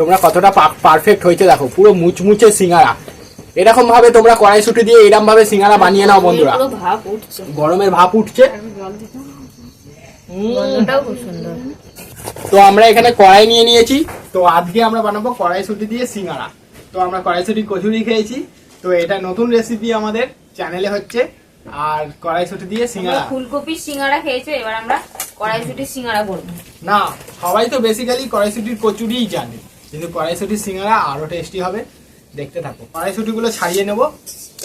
তোমরা কতটা পারফেক্ট হয়েছে দেখো পুরো মুচমুচে সিঙ্গারা। এরকম ভাবে তোমরা কড়াইশুটি দিয়ে এরকম ভাবে সিঙ্গারা বানিয়ে নাও বন্ধুরা। গরমের ভাপ উঠছে। তো আমরা এখানে কড়াই নিয়ে নিয়েছি। তো আজকে আমরা বানাবো কড়াইশুটি দিয়ে সিঙ্গারা। তো আমরা কড়াইশুটি কচুরি খেয়েছি। তো এটা নতুন রেসিপি আমাদের চ্যানেলে হচ্ছে। আর কড়াইশুটি দিয়ে সিঙ্গারা। ফুলকপির সিঙ্গারা খেয়েছো এবার আমরা কড়াইশুটির সিঙ্গারা করব। না সবাই তো বেসিক্যালি কড়াইশুটির কচুরিই জানে। কিন্তু কড়াইশুটির সিঙ্গারা আরও টেস্টি হবে। দেখতে থাকো। কড়াইশুটি গুলো ছাড়িয়ে নেব।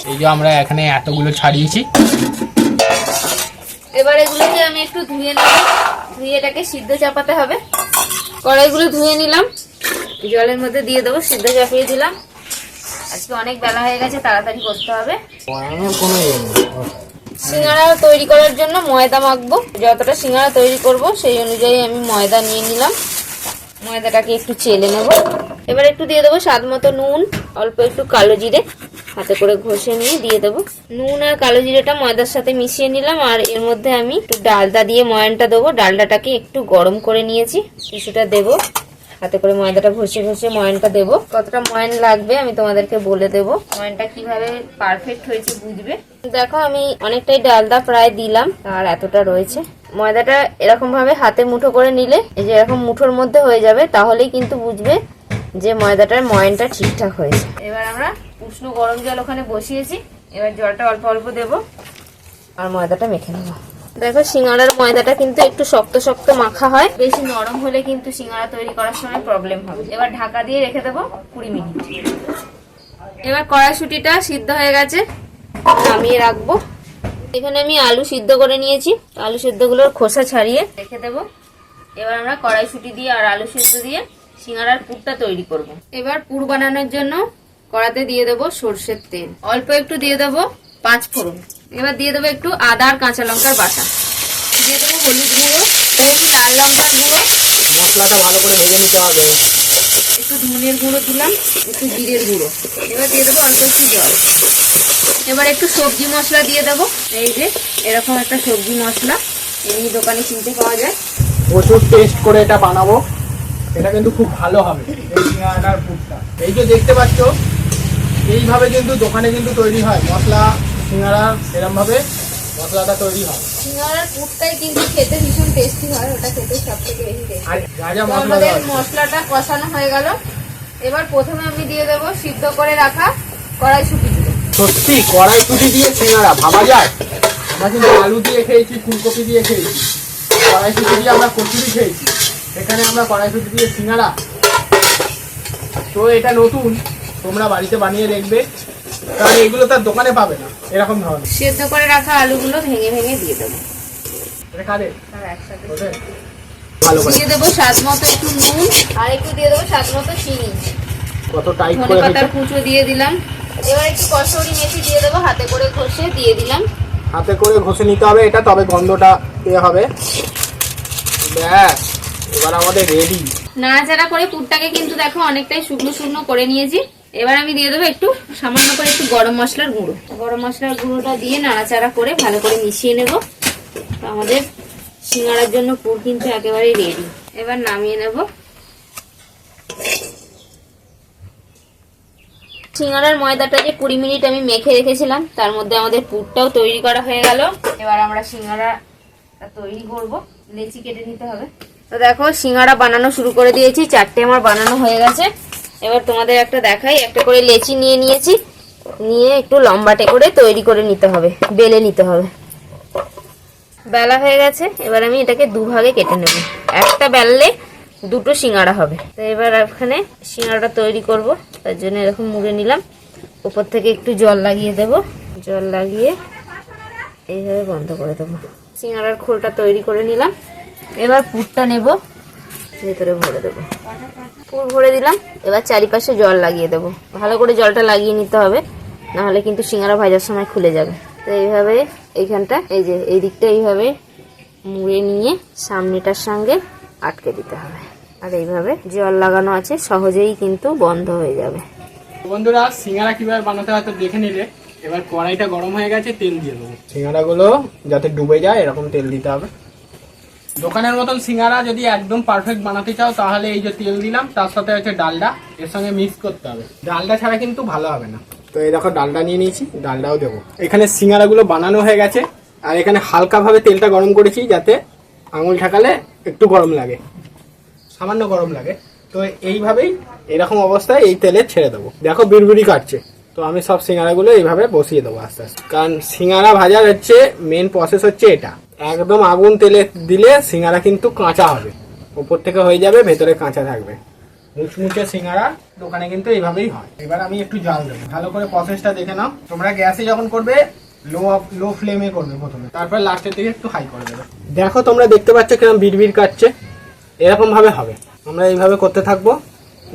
এই যে আমরা এখানে এতগুলো ছাড়িয়েছি। এবার এগুলোকে আমি একটু ধুয়ে নেব। ধুয়ে এটাকে সিদ্ধ চাপাতে হবে। কড়াইগুলো ধুয়ে নিলাম। জলের মধ্যে দিয়ে দেবো সিদ্ধ চাপিয়ে দিলাম। আজকে অনেক বেলা হয়ে গেছে তাড়াতাড়ি করতে হবে। সিঙ্গারা তৈরি করার জন্য ময়দা মাখবো। যতটা সিঙ্গারা তৈরি করব সেই অনুযায়ী আমি ময়দা নিয়ে নিলাম। ময়দাটাকে একটু চেলে নেব। এবার একটু দিয়ে দেবো স্বাদ মতো নুন, অল্প একটু কালো জিরে। হাতে করে ঘষে নিয়ে দিয়ে দেবো। নুন আর কালো জিরেটা ময়দার সাথে মিশিয়ে নিলাম, আর এর মধ্যে আমি একটু ডালটা দিয়ে ময়নটা দেবো। ডালডাটাকে একটু গরম করে নিয়েছি কিছুটা দেবো। হাতে করে ময়দাটা ঘষে ঘষে ময়নটা দেবো। কতটা ময়ন লাগবে আমি তোমাদেরকে বলে দেবো। ময়নটা কীভাবে পারফেক্ট হয়েছে বুঝবে? দেখো, আমি অনেকটাই ডালদা প্রায় দিলাম, আর এতটা রয়েছে। ময়দাটা এরকম ভাবে হাতে মুঠো করে নিলে, এই যে এরকম মুঠোর মধ্যে হয়ে যাবে, তাহলেই কিন্তু বুঝবে যে ময়দাটার ময়নটা ঠিকঠাক হয়েছে। এবার আমরা উষ্ণ গরম জল ওখানে বসিয়েছি, এবার জলটা অল্প অল্প দেবো, আর ময়দাটা মেখে নেব। দেখো সিঙ্গাড়ার ময়দাটা কিন্তু একটু শক্ত শক্ত মাখা হয়। বেশি নরম হলে কিন্তু সিঙ্গাড়া তৈরি করার সময় প্রবলেম হবে। এবার ঢাকা দিয়ে রেখে দেবো কুড়ি মিনিট। এবার কড়াইশুটিটা সিদ্ধ হয়ে গেছে, নামিয়ে রাখব। এখানে আমি আলু সিদ্ধ করে নিয়েছি। আলু সিদ্ধগুলোর খোসা ছাড়িয়ে রেখে দেবো। এবার আমরা কড়াইশুটি দিয়ে আর আলু সিদ্ধ দিয়ে সিঙ্গারার পুরটা তৈরি করব। এবার পুর বানানোর জন্য কড়াতে দিয়ে দেবো সর্ষের তেল। অল্প একটু দিয়ে দেবো পাঁচ ফোড়ন। এবার দিয়ে দেবো একটু আদা আর কাঁচা লঙ্কার বাটা। দিয়ে দেবো হলুদ গুঁড়ো একটু লাল লঙ্কার গুঁড়ো। মশলাটা ভালো করে ভেজে নিতে হবে। একটু ধনের গুঁড়ো দিলাম একটু জিরের গুঁড়ো। এবার দিয়ে দেবো অল্প একটু জল। এবার একটু সবজি মশলা দিয়ে দেবো। এই যে এরকম একটা সবজি মশলা এমনি দোকানে কিনতে পাওয়া যায়। প্রচুর টেস্ট করে এটা বানাবো। এটা কিন্তু খুব ভালো হবে এই সিঙ্গারার পুরটা এই যে দেখতে পাচ্ছ এইভাবে কিন্তু দোকানে কিন্তু তৈরি হয়। মশলা সিঙ্গারা এরম ভাবে মশলাটা তৈরি হয়। সিঙ্গারার পুরটাই কিন্তু খেতে ভীষণ টেস্টি হয় ওটা খেতে সব থেকে বেশি টেস্টি আর যা যা মশলা আমাদের মশলাটা কষানো হয়ে গেল। এবার প্রথমে আমি দিয়ে দেবো সিদ্ধ করে রাখা কড়াইশুটি। সত্যি কড়াইশুটি দিয়ে সিঙ্গারা ভাবা যায়? আমরা কিন্তু আলু দিয়ে খেয়েছি ফুলকপি দিয়ে খেয়েছি। কড়াইশুটি দিয়ে আমরা কচুরি খেয়েছি। এখানে আমরা কড়াইশুটি দিয়ে সিঙ্গারা। তো এটা নতুন তোমরা বাড়িতে বানিয়ে দেখবে। কারণ এগুলো তার দোকানে পাবে না। এরকম ধরনের। সেদ্ধ করে রাখা আলুগুলো ভেঙে ভেঙে দিয়ে দেবো? দিয়ে দেবো স্বাদ মতো একটু নুন আর একটু দিয়ে দেবো স্বাদ মতো চিনি। কত টাইট করে পাতার কুচো দিয়ে দিলাম। এবার একটু কসুরি মেথি দিয়ে দেবো হাতে করে ঘষে দিয়ে দিলাম। হাতে করে ঘষে নিতে হবে এটা তবে গন্ধটা ইয়ে হবে। ব্যাস এবার আমাদের রেডি নাড়াচাড়া করে পুরটাকে কিন্তু দেখো অনেকটাই শুকনো শুকনো করে নিয়েছি। এবার আমি দিয়ে দেবো একটু সামান্য করে একটু গরম মশলার গুঁড়ো। গরম মশলার গুঁড়োটা দিয়ে নাড়াচাড়া করে ভালো করে মিশিয়ে নেব। আমাদের সিঙ্গারার জন্য পুর কিন্তু একেবারেই রেডি এবার নামিয়ে নেব। সিঙ্গারার ময়দাটা যে কুড়ি মিনিট আমি মেখে রেখেছিলাম, তার মধ্যে আমাদের পুরটাও তৈরি করা হয়ে গেল। এবার আমরা সিঙ্গারা তৈরি করব। লেচি কেটে নিতে হবে। তো দেখো, সিঙ্গারা বানানো শুরু করে দিয়েছি। চারটে আমার বানানো হয়ে গেছে। এবার তোমাদের একটা দেখাই, একটা করে লেচি নিয়ে নিয়েছি। নিয়ে একটু লম্বাটে করে তৈরি করে নিতে হবে, বেলে নিতে হবে। বেলা হয়ে গেছে, এবার আমি এটাকে দুভাগে কেটে নেব। একটা বেললে দুটো সিঙ্গারা হবে। তো এবার এখানে সিঙ্গারাটা তৈরি করব, তার জন্য এরকম মুড়ে নিলাম। উপর থেকে একটু জল লাগিয়ে দেব। জল লাগিয়ে এইভাবে বন্ধ করে দেবো। সিঙ্গারার খোলটা তৈরি করে নিলাম। এবার পুরটা নেব। ভেতরে ভরে দেবো। পুর ভরে দিলাম এবার চারিপাশে জল লাগিয়ে দেবো। ভালো করে জলটা লাগিয়ে নিতে হবে নাহলে কিন্তু সিঙ্গারা ভাজার সময় খুলে যাবে। তো এইভাবে এইখানটা এই যে এই দিকটা এইভাবে মুড়ে নিয়ে সামনেটার সঙ্গে আটকে দিতে হবে। আর এইভাবে জল লাগানো আছে সহজেই কিন্তু বন্ধ হয়ে যাবে। বন্ধুরা সিঙ্গারা কীভাবে বানাতে হয় তো দেখে নিলে। এবার কড়াইটা গরম হয়ে গেছে তেল দিয়ে দেবো। সিঙ্গারা গুলো যাতে ডুবে যায় এরকম তেল দিতে হবে। দোকানের মতন সিঙ্গারা যদি একদম পারফেক্ট বানাতে চাও, তাহলে এই যে তেল দিলাম, তার সাথে হচ্ছে ডালডা। এর সঙ্গে মিক্স করতে হবে। ডালডা ছাড়া কিন্তু ভালো হবে না। তো এই দেখো, ডালডা নিয়ে নিয়েছি, ডালডাও দেবো। এখানে সিঙ্গারাগুলো বানানো হয়ে গেছে, আর এখানে হালকাভাবে তেলটা গরম করেছি যাতে আঙুল ঠাকালে একটু গরম লাগে। সামান্য গরম লাগে। তো এইভাবেই, এরকম অবস্থায় এই তেলে ছেড়ে দেবো। দেখো, বিড়বিড়ি কাটছে। তো আমি সব সিঙ্গারাগুলো এইভাবে বসিয়ে দেবো আস্তে আস্তে। কারণ সিঙ্গারা ভাজার হচ্ছে মেন প্রসেস হচ্ছে এটা। একদম আগুন তেলে দিলে সিঙ্গারা কিন্তু কাঁচা হবে। উপর থেকে হয়ে যাবে, ভেতরে কাঁচা থাকবে। মুচমুচে সিঙ্গারা দোকানে কিন্তু এইভাবেই হয়। এবার আমি একটু জাল দেবো। ভালো করে প্রসেসটা দেখে নাও। তোমরা গ্যাসে যখন করবে লো লো ফ্লেমে করবে প্রথমে। তারপর লাস্টের দিকে একটু হাই করে দেবে। দেখো, তোমরা দেখতে পাচ্ছ কীরকম বিড়বিড় কাটছে। এরকম ভাবে হবে। আমরা এইভাবে করতে থাকব।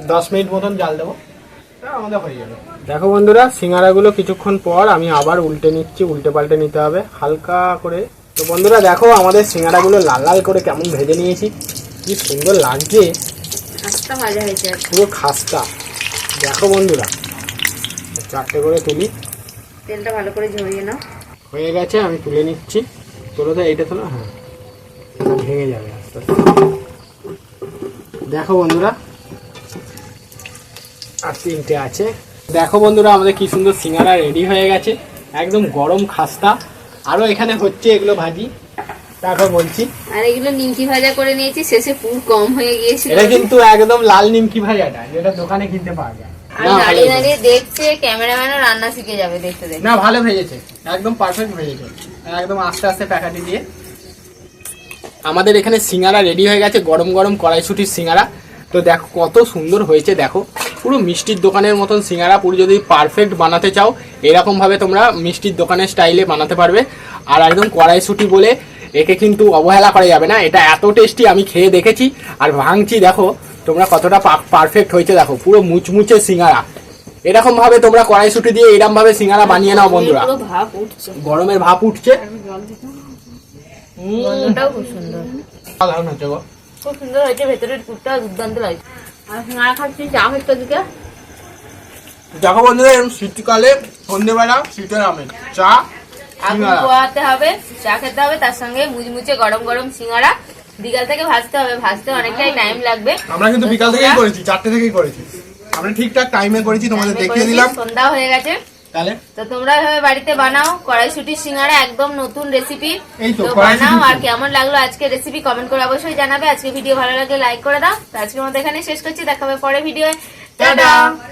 দশ মিনিট মতন জাল দেবো। আমাদের হয়ে যাবে। দেখো বন্ধুরা, সিঙ্গারাগুলো কিছুক্ষণ পর আমি আবার উল্টে নিচ্ছি। উল্টে পাল্টে নিতে হবে। হালকা করে তো বন্ধুরা দেখো আমাদের সিঙ্গারাগুলো লাল লাল করে কেমন ভেজে নিয়েছি। কি সুন্দর লাগছে। হাতটা ভাজা হয়েছে পুরো খাস্তা। দেখো বন্ধুরা চারটে করে তুলি। তেলটা ভালো করে ঝরিয়ে নাও। হয়ে গেছে আমি তুলে নিচ্ছি। তোলো তো এইটা তোলো হ্যাঁ। ভেঙে যাবে আস্তে আস্তে। দেখো বন্ধুরা আর তিনটে আছে। দেখো বন্ধুরা আমাদের কি সুন্দর সিঙ্গারা রেডি হয়ে গেছে। একদম গরম খাস্তা। আরও এখানে হচ্ছে এগুলো ভাজি। তারপর বলছি। আর এগুলো নিমকি ভাজা করে নিয়েছি শেষে পুর কম হয়ে গিয়েছিল। এটা কিন্তু একদম লাল নিমকি ভাজাটা যেটা দোকানে কিনতে পাওয়া যায়। আর না, ভালো দাঁড়িয়ে দাঁড়িয়ে দেখছে ক্যামেরাম্যানও রান্না শিখে যাবে দেখতে দেখতে। না ভালো ভেজেছে একদম পারফেক্ট ভেজেছে। একদম আস্তে আস্তে প্যাকাটি দিয়ে। আমাদের এখানে সিঙ্গারা রেডি হয়ে গেছে গরম গরম কড়াইশুটির সিঙ্গারা। তো দেখো কত সুন্দর হয়েছে দেখো। পুরো মিষ্টির দোকানের মতন সিঙ্গারা পুরো যদি পারফেক্ট বানাতে চাও এরকম ভাবে তোমরা মিষ্টির দোকানের স্টাইলে বানাতে পারবে। আর একদম কড়াইশুটি বলে একে কিন্তু অবহেলা করা যাবে না এটা এত টেস্টি আমি খেয়ে দেখেছি। আর ভাঙছি দেখো তোমরা কতটা পারফেক্ট হয়েছে দেখো পুরো মুচমুচে সিঙ্গারা। এরকম ভাবে তোমরা কড়াইশুটি দিয়ে এরকম ভাবে সিঙ্গারা বানিয়ে নাও বন্ধুরা। পুরো ভাব উঠছে। গরমের ভাপ উঠছে। খুব সুন্দর হয়েছে ভেতরের পুরটা দুর্দান্ত লাগছে। সিঙ্গারা খাচ্ছি চা হচ্ছে ওদিকে দেখো বন্ধুরা এরকম শীতকালে সন্ধ্যেবেলা শীতের আমের চা আগুন পোয়াতে হবে চা খেতে হবে তার সঙ্গে মুচমুচে গরম গরম সিঙ্গারা। বিকাল থেকে ভাজতে হবে ভাজতে অনেকটাই টাইম লাগবে। আমরা কিন্তু বিকাল থেকেই করেছি চারটে থেকেই করেছি। আমরা ঠিকঠাক টাইমে করেছি তোমাদের দেখিয়ে দিলাম। সন্ধ্যা হয়ে গেছে। তাহলে? তো তোমরা এভাবে বাড়িতে বানাও কড়াইশুটি সিঙ্গারা একদম নতুন রেসিপি তো, বানাও আর কেমন লাগল আজকে রেসিপি কমেন্ট করে অবশ্যই জানাবে। আজকে ভিডিও ভালো লাগলে লাইক করে দাও। তো আজকের মতো এখানে শেষ করছি। দেখাবে পরে ভিডিও টাটা।